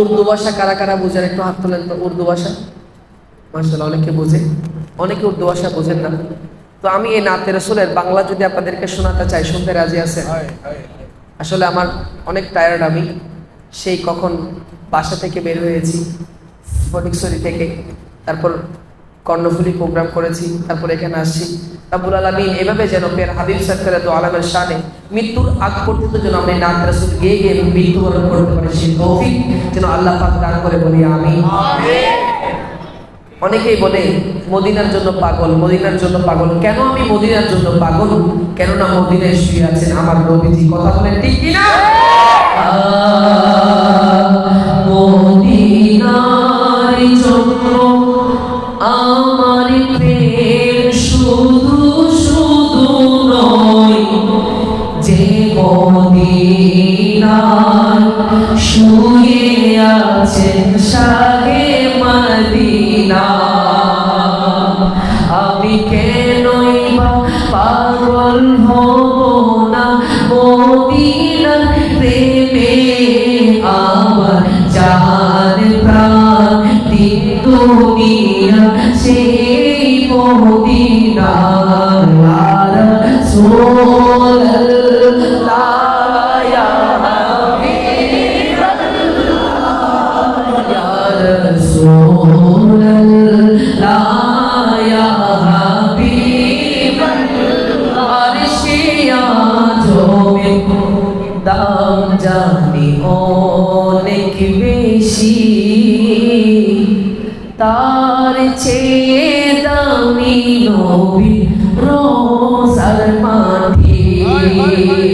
উর্দু ভাষা কারা কারা বোঝেন? একটু হাত তোলেন তো উর্দু ভাষা। মার্শাল্লাহ অনেকে বোঝে। অনেকে উর্দু ভাষা বোঝেন না। তো আমি এই নাতে রসুলের বাংলা যদি আপনাদেরকে শোনাতে চাই শুনতে রাজি আছে আসলে আমার অনেক টায়ার্ড আমি। সেই কখন বাসা থেকে বের হয়েছি ফটিকসরি থেকে। তারপর কর্ণফুলি প্রোগ্রাম করেছি তারপর এখানে আসছি। রাবুল আলমিন এভাবে যেন পের হাবিব সরকারের তো আলমের শানে মৃত্যুর আগ পর্যন্ত যেন আমরা নাত রাসুল গিয়ে গিয়ে মৃত্যুবরণ করতে পারি সেই তৌফিক যেন আল্লাহ পাক দান করে বলি আমি অনেকেই বলে মদিনার জন্য পাগল মদিনার জন্য পাগল। কেন আমি মদিনার জন্য পাগল? কেননা মদিনায় শুয়ে আছেন আমার নবীজি। কথা বলেন ঠিক কিনা? যে মদিনার শুয়ে আছেন শাহে মদিনা। আমি কেনই বা পাগল হব না মদিনার প্রেমে? আমার জান প্রাণ দিন দাম জানি অনেক বেশি। তার চেয়ে দামি নবী মাটি। আর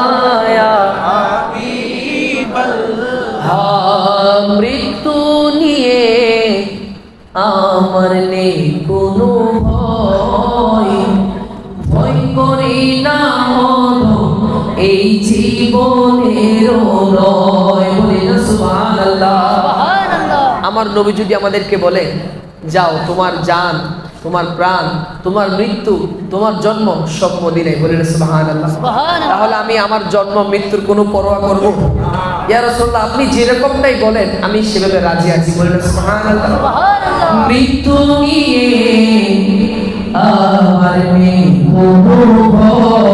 মৃত্যু নিয়ে আমার নেই কোনো ভয়। ভয় করি না এই জীবনের নয় আমার নবী যদি আমাদেরকে বলে যাও তোমার জান তোমার প্রাণ তোমার মৃত্যু তোমার জন্ম সব মদিনায়। বলে তাহলে আমি আমার জন্ম মৃত্যুর কোনো পরোয়া করব? ইয়া রাসূলুল্লাহ আপনি যেরকমটাই বলেন আমি সেভাবে রাজি আছি। বললেন সুবহানাল্লাহ। মৃত্যু নিয়ে আমার কোনো ভয়